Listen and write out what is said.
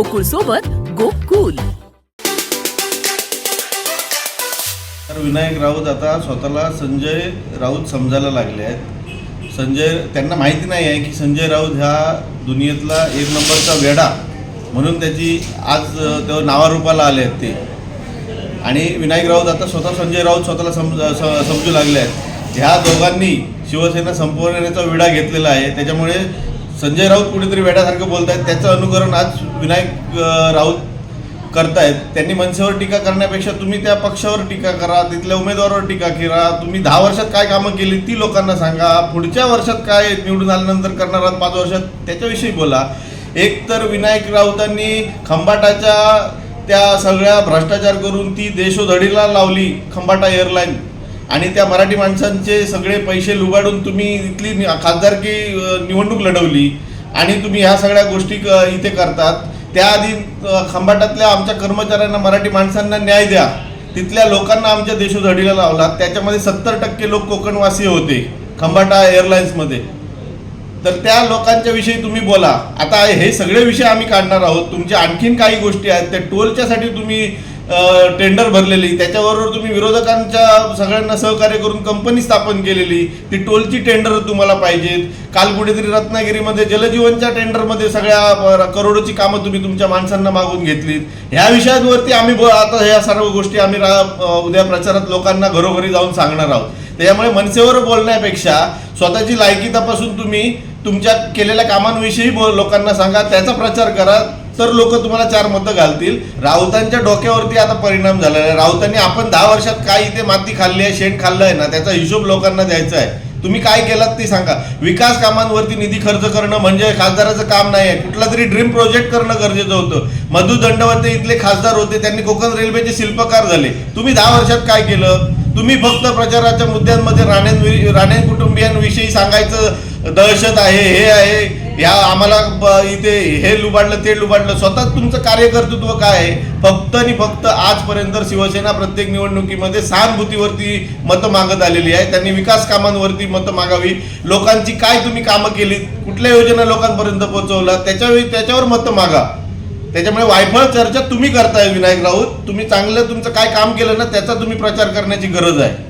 गोकुळ सोबत गोकुल. तर विनायक राऊत आता स्वतःला संजय राऊत समजायला लागले आहेत. संजय त्यांना माहिती नाही आहे की संजय राऊत ह्या दुनियेतला एक नंबरचा वेडा म्हणून त्याची आज त्या नावारूपाला आले आहेत ते. आणि विनायक राऊत आता स्वतः संजय राऊत स्वतःला समज समजू लागले आहेत. ह्या दोघांनी शिवसेना संपवण्याचा विडा घेतलेला आहे. त्याच्यामुळे संजय राऊत कुठेतरी वेड्यासारखं बोलत आहेत त्याचं अनुकरण आज विनायक राऊत करतायत त्यांनी मनसेवर टीका करण्यापेक्षा तुम्ही त्या पक्षावर टीका करा तिथल्या उमेदवारावर टीका करा. तुम्ही दहा वर्षात काय कामं केली ती लोकांना सांगा. पुढच्या वर्षात काय निवडून आल्यानंतर करणार आहात पाच वर्षात त्याच्याविषयी बोला. एक तर विनायक राऊतांनी खंबाटाच्या त्या सगळ्या भ्रष्टाचार करून ती देशोधडीला लावली खंबाटा एअरलाईन. आणि त्या मराठी माणसांचे सगळे पैसे लुबाडून तुम्ही इथली खासदारकी निवडणूक लढवली. आणि तुम्ही ह्या सगळ्या गोष्टी क- इथे करतात. त्याआधी खंबाटातल्या आमच्या कर्मचाऱ्यांना मराठी माणसांना न्याय द्या. तिथल्या लोकांना आमच्या देशोधडीला लावला. त्याच्यामध्ये सत्तर टक्के लोक कोकणवासी होते खंबाटा एअरलाईन्समध्ये तर त्या लोकांच्या विषयी तुम्ही बोला. आता हे सगळे विषय आम्ही काढणार आहोत. तुमच्या आणखीन काही गोष्टी आहेत त्या टोलच्यासाठी तुम्ही टेंडर भरलेली. त्याच्याबरोबर तुम्ही विरोधकांच्या सगळ्यांना सहकार्य करून कंपनी स्थापन केलेली. ती टोलची टेंडर तुम्हाला पाहिजेत. काल कुठेतरी रत्नागिरीमध्ये जलजीवनच्या टेंडरमध्ये सगळ्या करोडोची कामं तुम्ही तुमच्या माणसांना मागून घेतलीत. ह्या विषयांवरती आम्ही ब- आता ह्या सर्व गोष्टी आम्ही रा- उद्या प्रचारात लोकांना घरोघरी जाऊन सांगणार आहोत. त्याच्यामुळे मनसेवर बोलण्यापेक्षा स्वतःची लायकी तपासून तुम्ही तुमच्या केलेल्या कामांविषयी लोकांना सांगा. त्याचा प्रचार करा. तर लोक तुम्हाला चार मतं घालतील. राऊतांच्या डोक्यावरती आता परिणाम झालेला आहे. राऊतांनी आपण दहा वर्षात काय इथे माती खाल्ली आहे शेण खाल्लं आहे ना त्याचा हिशोब लोकांना द्यायचा आहे. तुम्ही काय केलात ते सांगा. विकास कामांवरती निधी खर्च करणं म्हणजे खासदाराचं काम नाही आहे. कुठला तरी ड्रीम प्रोजेक्ट करणं गरजेचं होतं. मधु दंडवते इथले खासदार होते त्यांनी कोकण रेल्वेचे शिल्पकार झाले. तुम्ही दहा वर्षात काय केलं? तुम्ही फक्त प्रचाराच्या मुद्द्यांमध्ये राणे राणे कुटुंबियांविषयी सांगायचं दहशत आहे हे आहे. या आम्हाला ब- इथे हे लुबाडलं ते लुबाडलं. स्वतः तुमचं कार्यकर्तृत्व काय आहे? फक्त आणि फक्त आजपर्यंत शिवसेना प्रत्येक निवडणुकीमध्ये सहानुभूतीवरती मतं मागत आलेली आहे. त्यांनी विकास कामांवरती मतं मागावी. लोकांची काय तुम्ही कामं केली कुठल्या योजना लोकांपर्यंत पोहोचवला? त्याच्यावेळी त्याच्यावर मतं मागा. त्याच्यामुळे वायफळ चर्चा तुम्ही करताय विनायक राऊत. तुम्ही चांगलं तुमचं काय काम केलं ना त्याचा तुम्ही प्रचार करण्याची गरज आहे.